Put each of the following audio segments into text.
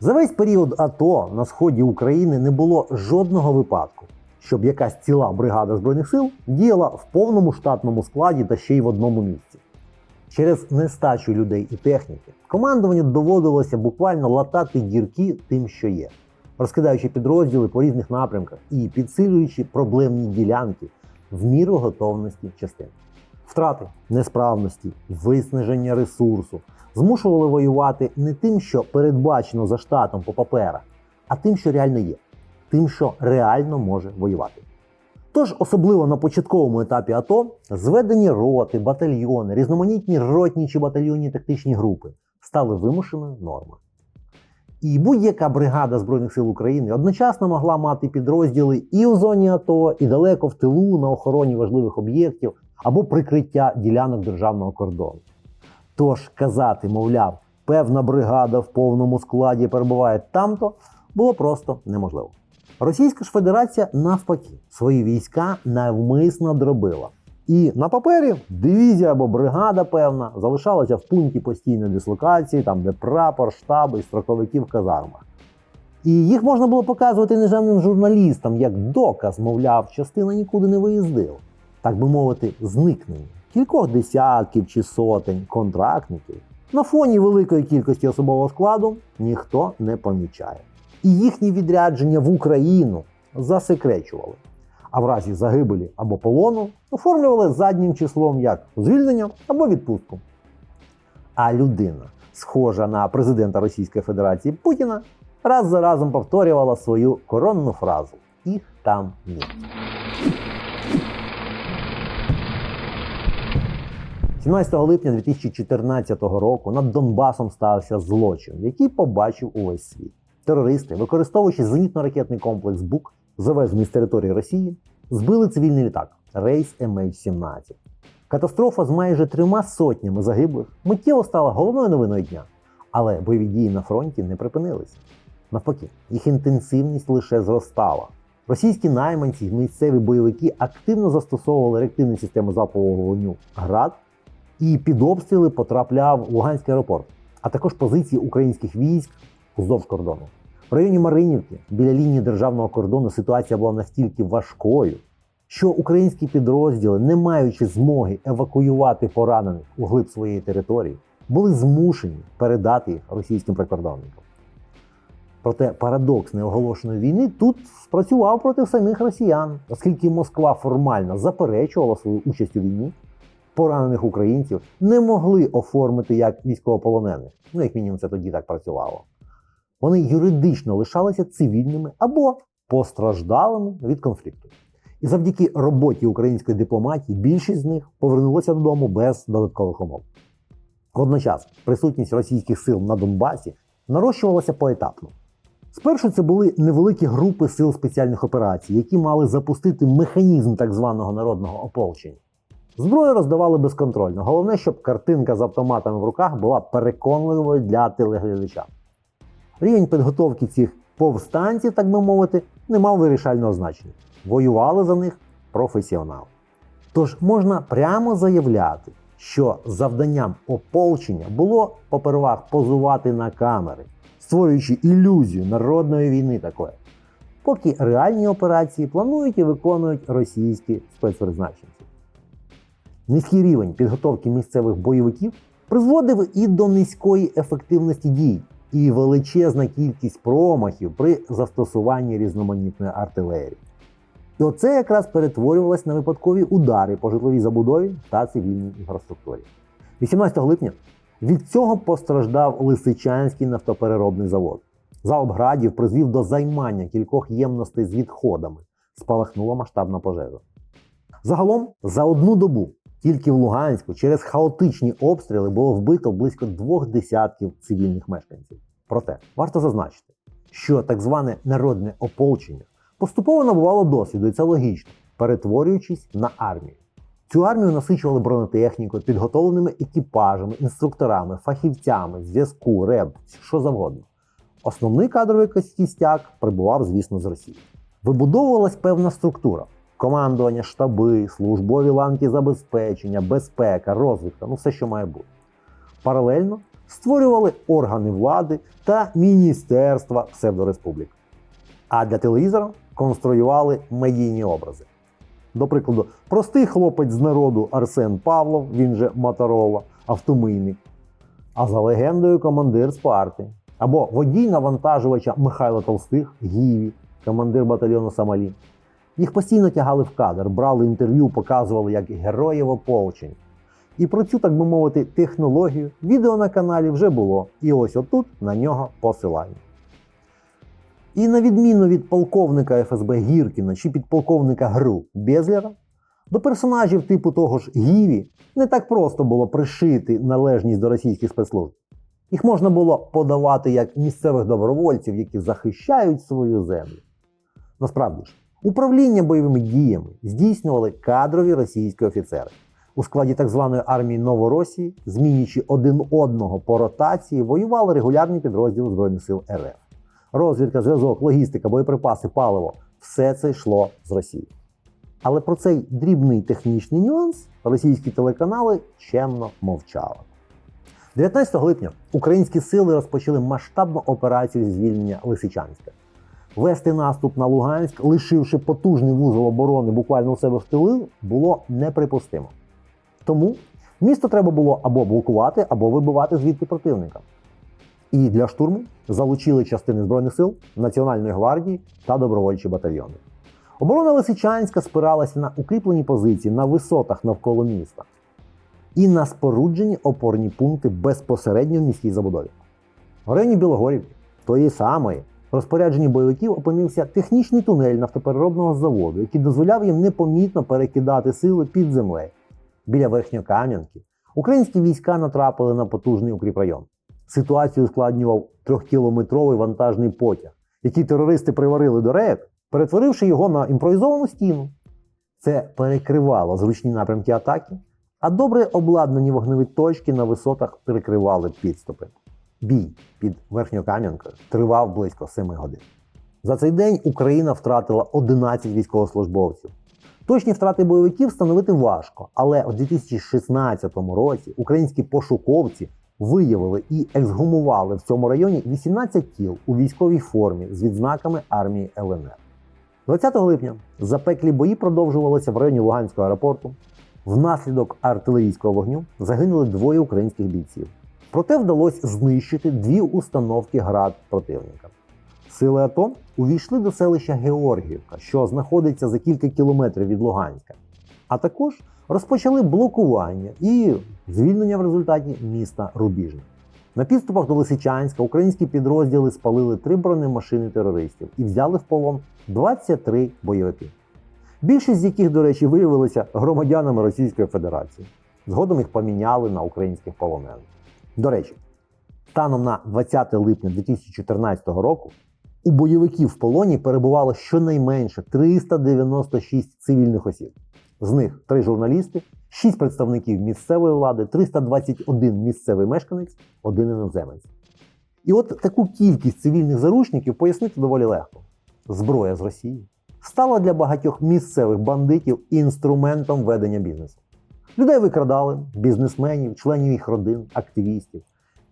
За весь період АТО на сході України не було жодного випадку, щоб якась ціла бригада збройних сил діяла в повному штатному складі та ще й в одному місці. Через нестачу людей і техніки командуванню доводилося буквально латати дірки тим, що є, розкидаючи підрозділи по різних напрямках і підсилюючи проблемні ділянки в міру готовності частин. Втрати, несправності, виснаження ресурсу змушували воювати не тим, що передбачено за штатом по паперах, а тим, що реально є, тим, що реально може воювати. Тож, особливо на початковому етапі АТО, зведені роти, батальйони, різноманітні ротні чи батальйонні тактичні групи стали вимушеною нормою. І будь-яка бригада Збройних сил України одночасно могла мати підрозділи і у зоні АТО, і далеко в тилу на охороні важливих об'єктів або прикриття ділянок державного кордону. Тож казати, мовляв, певна бригада в повному складі перебуває там-то, було просто неможливо. Російська ж Федерація навпаки свої війська навмисно дробила. І на папері дивізія або бригада певна залишалася в пункті постійної дислокації, там де прапор, штаби і строковики в казармах. І їх можна було показувати нежемним журналістам як доказ, мовляв, частина нікуди не виїздила. Так би мовити, зникнення кількох десятків чи сотень контрактників на фоні великої кількості особового складу ніхто не помічає. І їхні відрядження в Україну засекречували. А в разі загибелі або полону оформлювали заднім числом як звільнення або відпустку. А людина, схожа на президента Російської Федерації Путіна, раз за разом повторювала свою коронну фразу: їх там ні. 17 липня 2014 року над Донбасом стався злочин, який побачив увесь світ. Терористи, використовуючи зенітно-ракетний комплекс БУК, завезений з території Росії, збили цивільний літак рейс MH17. Катастрофа з майже трьома сотнями загиблих миттєво стала головною новиною дня. Але бойові дії на фронті не припинилися. Навпаки, їх інтенсивність лише зростала. Російські найманці і місцеві бойовики активно застосовували реактивні системи залпового вогню ГРАД і під обстріли потрапляв Луганський аеропорт, а також позиції українських військ вздовж кордону. В районі Маринівки біля лінії державного кордону ситуація була настільки важкою, що українські підрозділи, не маючи змоги евакуювати поранених у глиб своєї території, були змушені передати їх російським прикордонникам. Проте парадокс неоголошеної війни тут спрацював проти самих росіян, оскільки Москва формально заперечувала свою участь у війні, поранених українців не могли оформити як військовополонених. Ну, як мінімум, це тоді так працювало. Вони юридично лишалися цивільними або постраждалими від конфлікту. І завдяки роботі української дипломатії більшість з них повернулася додому без додаткових умов. Водночас присутність російських сил на Донбасі нарощувалася поетапно. Спершу це були невеликі групи сил спеціальних операцій, які мали запустити механізм так званого народного ополчення. Зброю роздавали безконтрольно. Головне, щоб картинка з автоматами в руках була переконливою для телеглядача. Рівень підготовки цих повстанців, так би мовити, не мав вирішального значення. Воювали за них професіонали. Тож можна прямо заявляти, що завданням ополчення було попервах позувати на камери, створюючи ілюзію народної війни такої, поки реальні операції планують і виконують російські спецпризначенці. Низький рівень підготовки місцевих бойовиків призводив і до низької ефективності дій, і величезна кількість промахів при застосуванні різноманітної артилерії. І оце якраз перетворювалось на випадкові удари по житловій забудові та цивільній інфраструктурі. 18 липня від цього постраждав Лисичанський нафтопереробний завод. Залп градів призвів до займання кількох ємностей з відходами. Спалахнула масштабна пожежа. Загалом за одну добу тільки в Луганську через хаотичні обстріли було вбито близько двох десятків цивільних мешканців. Проте варто зазначити, що так зване народне ополчення поступово набувало досвіду, і це логічно, перетворюючись на армію. Цю армію насичували бронетехнікою, підготовленими екіпажами, інструкторами, фахівцями, зв'язку, РЕБ, що завгодно. Основний кадровий кістяк прибував, звісно, з Росії. Вибудовувалась певна структура: командування, штаби, службові ланки забезпечення, безпека, розвідка ну все, що має бути. Паралельно створювали органи влади та міністерства псевдореспублік. А для телевізора конструювали медійні образи. До прикладу, простий хлопець з народу Арсен Павлов, він же Моторола, автомийник, а за легендою командир Спарти, або водій навантажувача Михайло Толстих, Гіві, командир батальйону Самалі. Їх постійно тягали в кадр, брали інтерв'ю, показували як героїв ополчень. І про цю, так би мовити, технологію відео на каналі вже було. І ось отут на нього посилання. І на відміну від полковника ФСБ Гіркіна чи підполковника ГРУ Безлера, до персонажів типу того ж Гіві не так просто було пришити належність до російських спецслужб. Їх можна було подавати як місцевих добровольців, які захищають свою землю. Насправді ж, управління бойовими діями здійснювали кадрові російські офіцери у складі так званої армії Новоросії, змінюючи один одного по ротації, воювали регулярні підрозділи Збройних сил РФ. Розвідка, зв'язок, логістика, боєприпаси, паливо все це йшло з Росії. Але про цей дрібний технічний нюанс російські телеканали чемно мовчали. 19 липня українські сили розпочали масштабну операцію зі звільнення Лисичанська. Вести наступ на Луганськ, лишивши потужний вузол оборони буквально у себе в тилу, було неприпустимо. Тому місто треба було або блокувати, або вибивати звідти противника. І для штурму залучили частини Збройних сил, Національної гвардії та добровольчі батальйони. Оборона Лисичанська спиралася на укріплені позиції на висотах навколо міста і на споруджені опорні пункти безпосередньо в міській забудові. В районі Білогорівки, тої самої, в розпорядженні бойовиків опинився технічний тунель нафтопереробного заводу, який дозволяв їм непомітно перекидати сили під землею. Біля Верхньокам'янки українські війська натрапили на потужний укріпрайон. Ситуацію ускладнював трьохкілометровий вантажний потяг, який терористи приварили до рейок, перетворивши його на імпровізовану стіну. Це перекривало зручні напрямки атаки, а добре обладнані вогневі точки на висотах перекривали підступи. Бій під Верхньокам'янкою тривав близько 7 годин. За цей день Україна втратила 11 військовослужбовців. Точні втрати бойовиків встановити важко, але у 2016 році українські пошуковці виявили і ексгумували в цьому районі 18 тіл у військовій формі з відзнаками армії ЛНР. 20 липня запеклі бої продовжувалися в районі Луганського аеропорту. Внаслідок артилерійського вогню загинули двоє українських бійців. Проте вдалося знищити дві установки град противника. Сили АТО увійшли до селища Георгіївка, що знаходиться за кілька кілометрів від Луганська, а також розпочали блокування і звільнення в результаті міста Рубіжне. На підступах до Лисичанська українські підрозділи спалили три бронемашини терористів і взяли в полон 23 бойовики. Більшість з яких, до речі, виявилися громадянами Російської Федерації. Згодом їх поміняли на українських полонених. До речі, станом на 20 липня 2014 року у бойовиків в полоні перебувало щонайменше 396 цивільних осіб. З них 3 журналісти, 6 представників місцевої влади, 321 місцевий мешканець, один іноземець. І от таку кількість цивільних заручників пояснити доволі легко. Зброя з Росії стала для багатьох місцевих бандитів інструментом ведення бізнесу. Людей викрадали, бізнесменів, членів їх родин, активістів.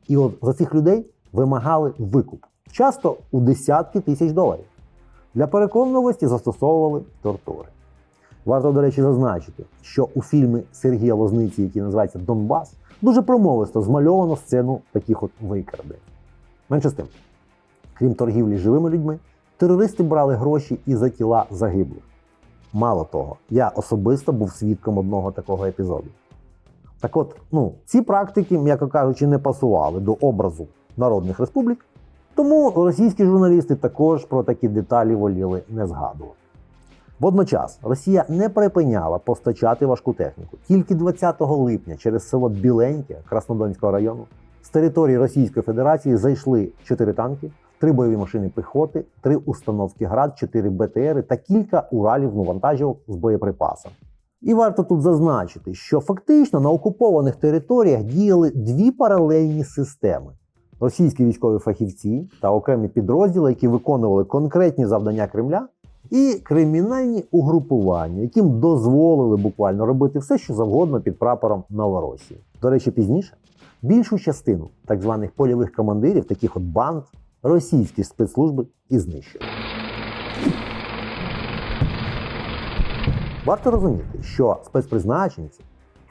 І от за цих людей вимагали викуп, часто у десятки тисяч доларів. Для переконливості застосовували тортури. Варто, до речі, зазначити, що у фільмі Сергія Лозниці, який називається Донбас, дуже промовисто змальовано сцену таких от викрадень. Менше з тим, крім торгівлі живими людьми, терористи брали гроші і за тіла загиблих. Мало того, я особисто був свідком одного такого епізоду. Так от, ну, ці практики, м'яко кажучи, не пасували до образу народних республік, тому російські журналісти також про такі деталі воліли не згадувати. Водночас Росія не припиняла постачати важку техніку. Тільки 20 липня через село Біленьке Краснодонського району з території Російської Федерації зайшли 4 танки, 3 бойові машини піхоти, 3 установки ГРАД, 4 БТРи та кілька уралів навантажівок з боєприпасами. І варто тут зазначити, що фактично на окупованих територіях діяли дві паралельні системи: російські військові фахівці та окремі підрозділи, які виконували конкретні завдання Кремля, і кримінальні угрупування, яким дозволили буквально робити все, що завгодно під прапором Новоросії. До речі, пізніше Більшу частину так званих польових командирів, таких от банд, російські спецслужби і знищили. Варто розуміти, що спецпризначенці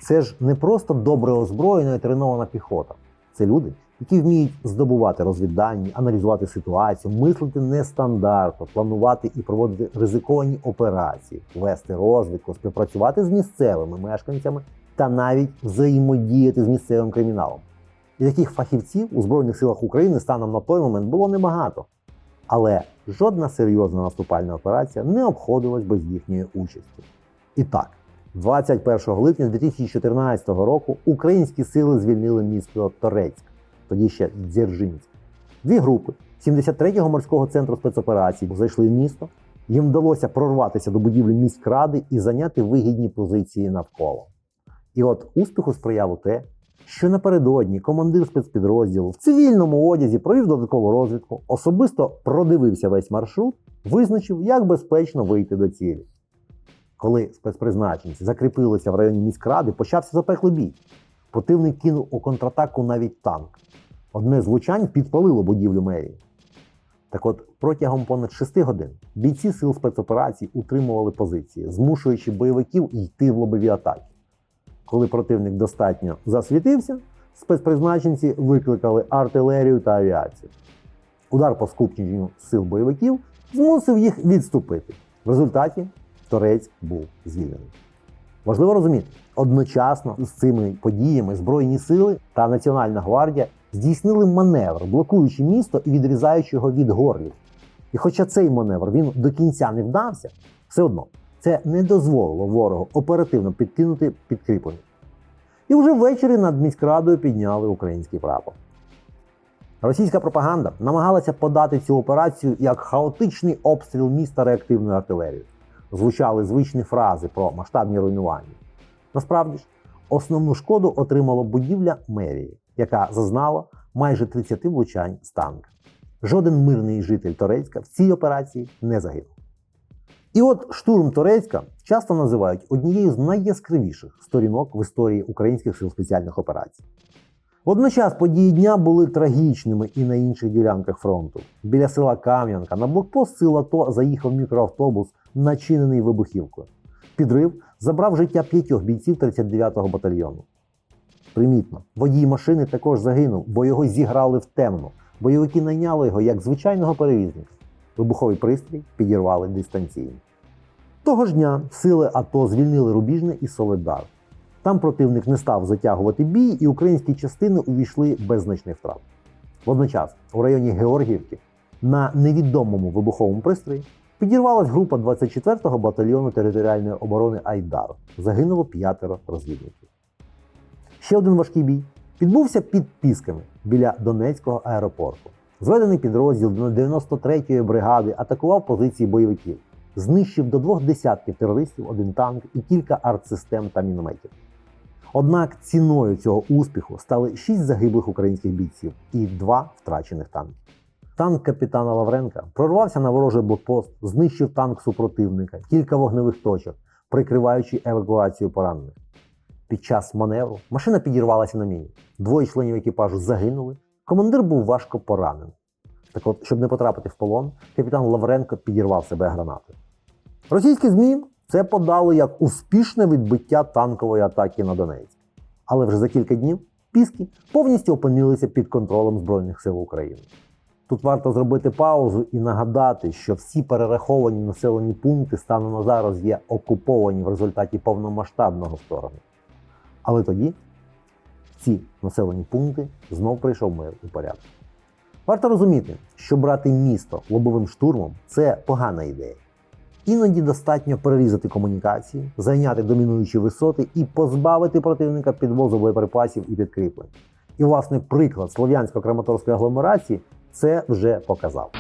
це ж не просто добре озброєна і тренована піхота. Це люди, які вміють здобувати розвіддані, аналізувати ситуацію, мислити нестандартно, планувати і проводити ризиковані операції, вести розвідку, співпрацювати з місцевими мешканцями та навіть взаємодіяти з місцевим криміналом. І таких фахівців у Збройних силах України станом на той момент було небагато. Але жодна серйозна наступальна операція не обходилась без їхньої участі. І так, 21 липня 2014 року українські сили звільнили місто Торецьк, тоді ще Дзержинськ. Дві групи 73-го морського центру спецоперацій зайшли в місто. Їм вдалося прорватися до будівлі міськради і зайняти вигідні позиції навколо. І от успіху сприяло те, що напередодні командир спецпідрозділу в цивільному одязі провів додаткову розвідку, особисто продивився весь маршрут, визначив, як безпечно вийти до цілі. Коли спецпризначенці закріпилися в районі міськради, почався запеклий бій. Противник кинув у контратаку навіть танк. Одне з влучань підпалило будівлю мерії. Так от, протягом понад 6 годин бійці сил спецоперацій утримували позиції, змушуючи бойовиків йти в лобові атаки. Коли противник достатньо засвітився, спецпризначенці викликали артилерію та авіацію. Удар по скупченню сил бойовиків змусив їх відступити. В результаті Торецьк був звільнений. Важливо розуміти, одночасно з цими подіями Збройні сили та Національна гвардія здійснили маневр, блокуючи місто і відрізаючи його від горлів. І хоча цей маневр він до кінця не вдався, все одно це не дозволило ворогу оперативно підкинути підкріплення. І вже ввечері над міськрадою підняли український прапор. Російська пропаганда намагалася подати цю операцію як хаотичний обстріл міста реактивною артилерією. Звучали звичні фрази про масштабні руйнування. Насправді ж, основну шкоду отримала будівля мерії, яка зазнала майже 30 влучань з танка. Жоден мирний житель Торецька в цій операції не загинув. І от штурм Торецька часто називають однією з найяскравіших сторінок в історії українських сил спеціальних операцій. Водночас події дня були трагічними і на інших ділянках фронту. Біля села Кам'янка на блокпост сил АТО заїхав мікроавтобус, начинений вибухівкою. Підрив забрав життя п'ятьох бійців 39-го батальйону. Примітно, водій машини також загинув, бо його зіграли в темну. Бойовики найняли його як звичайного перевізника. Вибуховий пристрій підірвали дистанційно. Того ж дня сили АТО звільнили Рубіжне і Соледар. Там противник не став затягувати бій, і українські частини увійшли без значних втрат. Водночас, у районі Георгіївки, на невідомому вибуховому пристрої підірвалась група 24-го батальйону територіальної оборони Айдар. Загинуло п'ятеро розвідників. Ще один важкий бій відбувся під Пісками біля Донецького аеропорту. Зведений підрозділ 93-ї бригади атакував позиції бойовиків, знищив до двох десятків терористів один танк і кілька артсистем та мінометів. Однак ціною цього успіху стали шість загиблих українських бійців і два втрачених танки. Танк капітана Лавренка прорвався на ворожий блокпост, знищив танк супротивника, кілька вогневих точок, прикриваючи евакуацію поранених. Під час маневру машина підірвалася на міні. Двоє членів екіпажу загинули. Командир був важко поранений. Так от, щоб не потрапити в полон, капітан Лавренко підірвав себе гранатою. Російські ЗМІ це подали як успішне відбиття танкової атаки на Донецьк. Але вже за кілька днів Піски повністю опинилися під контролем Збройних сил України. Тут варто зробити паузу і нагадати, що всі перераховані населені пункти станом на зараз є окуповані в результаті повномасштабного вторгнення. Але тоді ці населені пункти знов прийшов мир і порядок. Варто розуміти, що брати місто лобовим штурмом це погана ідея. Іноді достатньо перерізати комунікації, зайняти домінуючі висоти і позбавити противника підвозу боєприпасів і підкріплень. І, власне, приклад слов'янсько-краматорської агломерації це вже показав.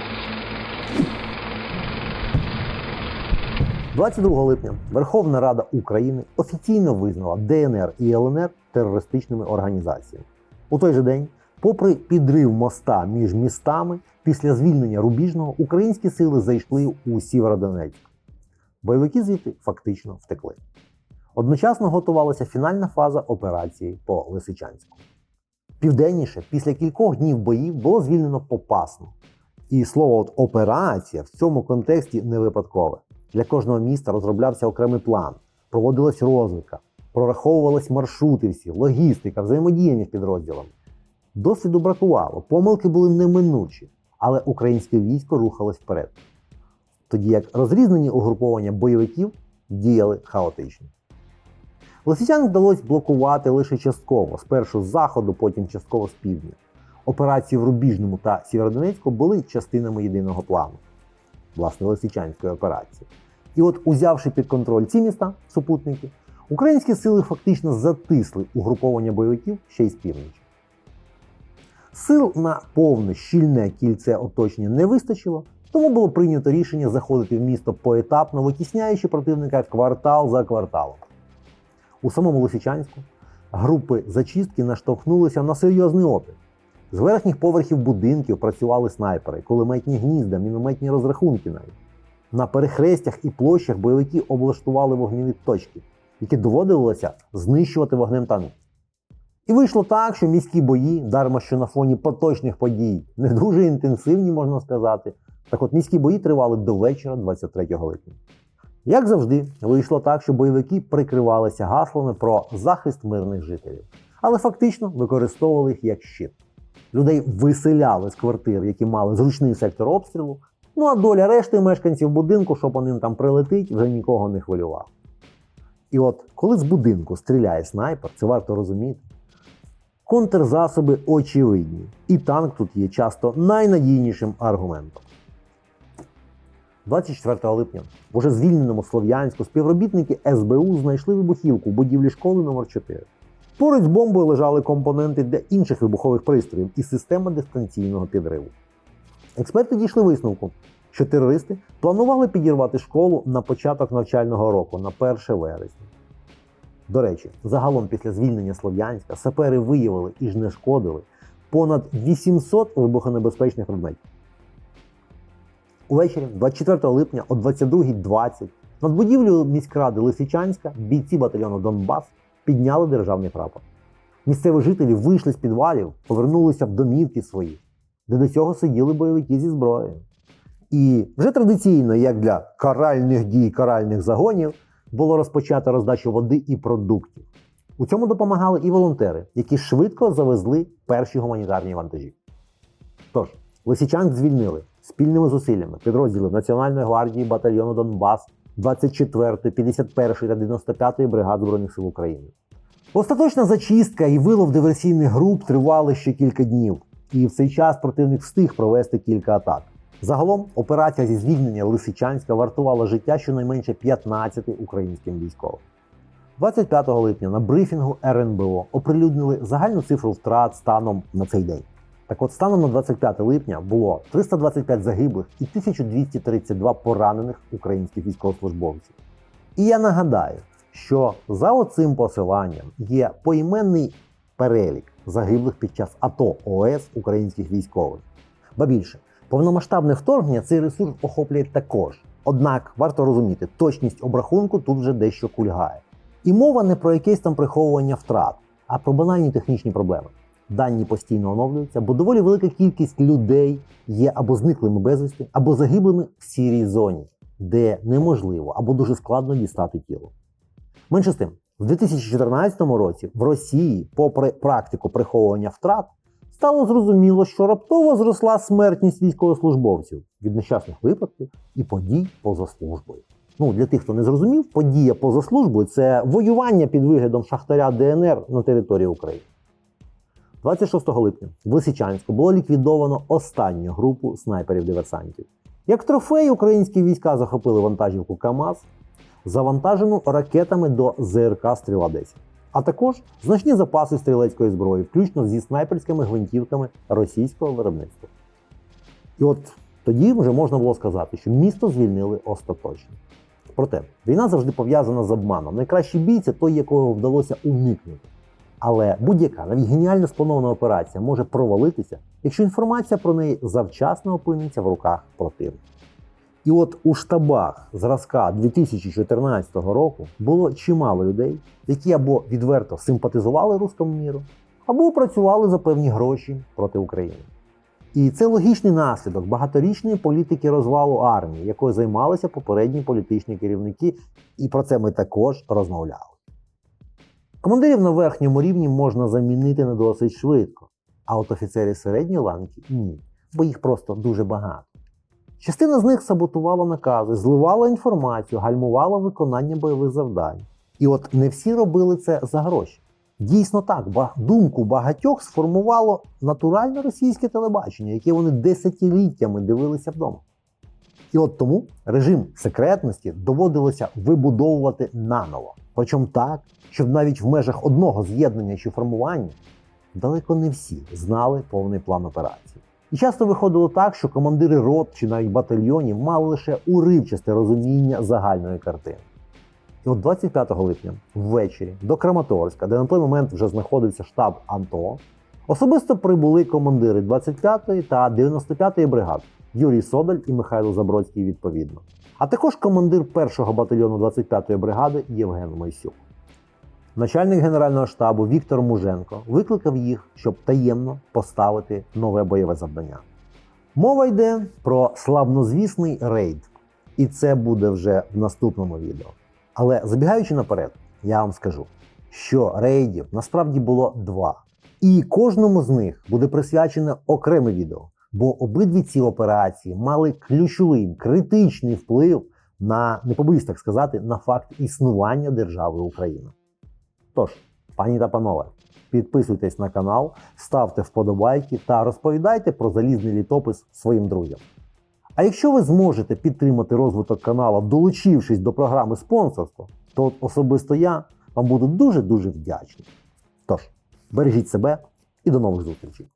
22 липня Верховна Рада України офіційно визнала ДНР і ЛНР терористичними організаціями. У той же день, попри підрив моста між містами, після звільнення Рубіжного українські сили зайшли у Сєвєродонецьк. Бойовики звідти фактично втекли. Одночасно готувалася фінальна фаза операції по Лисичанську. Південніше, після кількох днів боїв, було звільнено Попасну. І слово от операція в цьому контексті не випадкове. Для кожного міста розроблявся окремий план, проводилась розвідка, прораховувались маршрути всі, логістика, взаємодія між підрозділами. Досвіду бракувало, помилки були неминучі, але українське військо рухалось вперед. Тоді як розрізнені угруповання бойовиків діяли хаотично. Лисичан вдалося блокувати лише частково, спершу з заходу, потім частково з півдня. Операції в Рубіжному та Сєвєродонецьку були частинами єдиного плану, власне, Лисичанської операції. І от, узявши під контроль ці міста, супутники, українські сили фактично затисли угруповання бойовиків ще й з півночі. Сил на повне щільне кільце оточення не вистачило, тому було прийнято рішення заходити в місто поетапно, витісняючи противника квартал за кварталом. У самому Лисичанську групи зачистки наштовхнулися на серйозний опір. З верхніх поверхів будинків працювали снайпери, кулеметні гнізда, мінометні розрахунки навіть. На перехрестях і площах бойовики облаштували вогневі точки, які доводилося знищувати вогнем танків. І вийшло так, що міські бої, дарма що на фоні поточних подій, не дуже інтенсивні, можна сказати. Так от міські бої тривали до вечора 23 липня. Як завжди, вийшло так, що бойовики прикривалися гаслами про захист мирних жителів, але фактично використовували їх як щит. Людей виселяли з квартир, які мали зручний сектор обстрілу. Ну а доля решти мешканців будинку, що по ним там прилетить, вже нікого не хвилювала. І от коли з будинку стріляє снайпер, це варто розуміти. Контрзасоби очевидні, і танк тут є часто найнадійнішим аргументом. 24 липня в уже звільненому Слов'янську співробітники СБУ знайшли вибухівку в будівлі школи номер 4 Поруч з бомбою лежали компоненти для інших вибухових пристроїв і система дистанційного підриву. Експерти дійшли висновку, що терористи планували підірвати школу на початок навчального року на 1 вересня. До речі, загалом після звільнення Слов'янська сапери виявили і знешкодили понад 800 вибухонебезпечних предметів. Увечері, 24 липня о 22.20 над будівлею міськради Лисичанська бійці батальйону Донбас підняли державний прапор. Місцеві жителі вийшли з підвалів, повернулися в домівки свої, де до цього сиділи бойовики зі зброєю. І вже традиційно, як для каральних дій каральних загонів, було розпочато роздачу води і продуктів. У цьому допомагали і волонтери, які швидко завезли перші гуманітарні вантажі. Тож, Лисичанськ звільнили спільними зусиллями підрозділів Національної гвардії батальйону Донбас, 24, 51 та 95 бригад Збройних сил України. Остаточна зачистка і вилов диверсійних груп тривали ще кілька днів, і в цей час противник встиг провести кілька атак. Загалом операція зі звільнення Лисичанська вартувала життя щонайменше 15 українським військовим. 25 липня на брифінгу РНБО оприлюднили загальну цифру втрат станом на цей день. Так от, станом на 25 липня було 325 загиблих і 1232 поранених українських військовослужбовців. І я нагадаю, що за оцим посиланням є поіменний перелік загиблих під час АТО ОС українських військових. Ба більше, повномасштабне вторгнення цей ресурс охоплює також. Однак варто розуміти, точність обрахунку тут вже дещо кульгає. І мова не про якесь там приховування втрат, а про банальні технічні проблеми. Дані постійно оновлюються, бо доволі велика кількість людей є або зниклими безвісти, або загиблими в сірій зоні, де неможливо або дуже складно дістати тіло. Менше з тим, в 2014 році в Росії, попри практику приховування втрат, стало зрозуміло, що раптово зросла смертність військовослужбовців від нещасних випадків і подій поза службою. Ну, для тих, хто не зрозумів, подія поза службою це воювання під виглядом шахтаря ДНР на території України. 26 липня в Лисичанську було ліквідовано останню групу снайперів-диверсантів. Як трофей українські війська захопили вантажівку КАМАЗ, завантажену ракетами до ЗРК Стріла 10, а також значні запаси стрілецької зброї, включно зі снайперськими гвинтівками російського виробництва. І от тоді вже можна було сказати, що місто звільнили остаточно. Проте війна завжди пов'язана з обманом. Найкращий бій це той, якого вдалося уникнути. Але будь-яка навіть геніально спланована операція може провалитися, якщо інформація про неї завчасно опиниться в руках противника. І от у штабах зразка 2014 року було чимало людей, які або відверто симпатизували руському міру, або працювали за певні гроші проти України. І це логічний наслідок багаторічної політики розвалу армії, якою займалися попередні політичні керівники, і про це ми також розмовляли. Командирів на верхньому рівні можна замінити не досить швидко, а от офіцерів середньої ланки ні, бо їх просто дуже багато. Частина з них саботувала накази, зливала інформацію, гальмувала виконання бойових завдань. І от не всі робили це за гроші. Дійсно так, думку багатьох сформувало натуральне російське телебачення, яке вони десятиліттями дивилися вдома. І от тому режим секретності доводилося вибудовувати наново. Причому так, щоб навіть в межах одного з'єднання чи формування далеко не всі знали повний план операції. І часто виходило так, що командири рот чи навіть батальйонів мали лише уривчасте розуміння загальної картини. І от 25 липня ввечері до Краматорська, де на той момент вже знаходився штаб АНТО, особисто прибули командири 25-ї та 95-ї бригад Юрій Содаль і Михайло Забродський відповідно. А також командир 1-го батальйону 25-ї бригади Євген Мойсюк. Начальник Генерального штабу Віктор Муженко викликав їх, щоб таємно поставити нове бойове завдання. Мова йде про славнозвісний рейд, і це буде вже в наступному відео. Але забігаючи наперед, я вам скажу, що рейдів насправді було два. І кожному з них буде присвячене окреме відео, бо обидві ці операції мали ключовий критичний вплив на, не побоюсь так сказати, на факт існування держави Україна. Тож, пані та панове, підписуйтесь на канал, ставте вподобайки та розповідайте про залізний літопис своїм друзям. А якщо ви зможете підтримати розвиток каналу, долучившись до програми спонсорства, то особисто я вам буду дуже-дуже вдячний. Тож, бережіть себе і до нових зустрічей!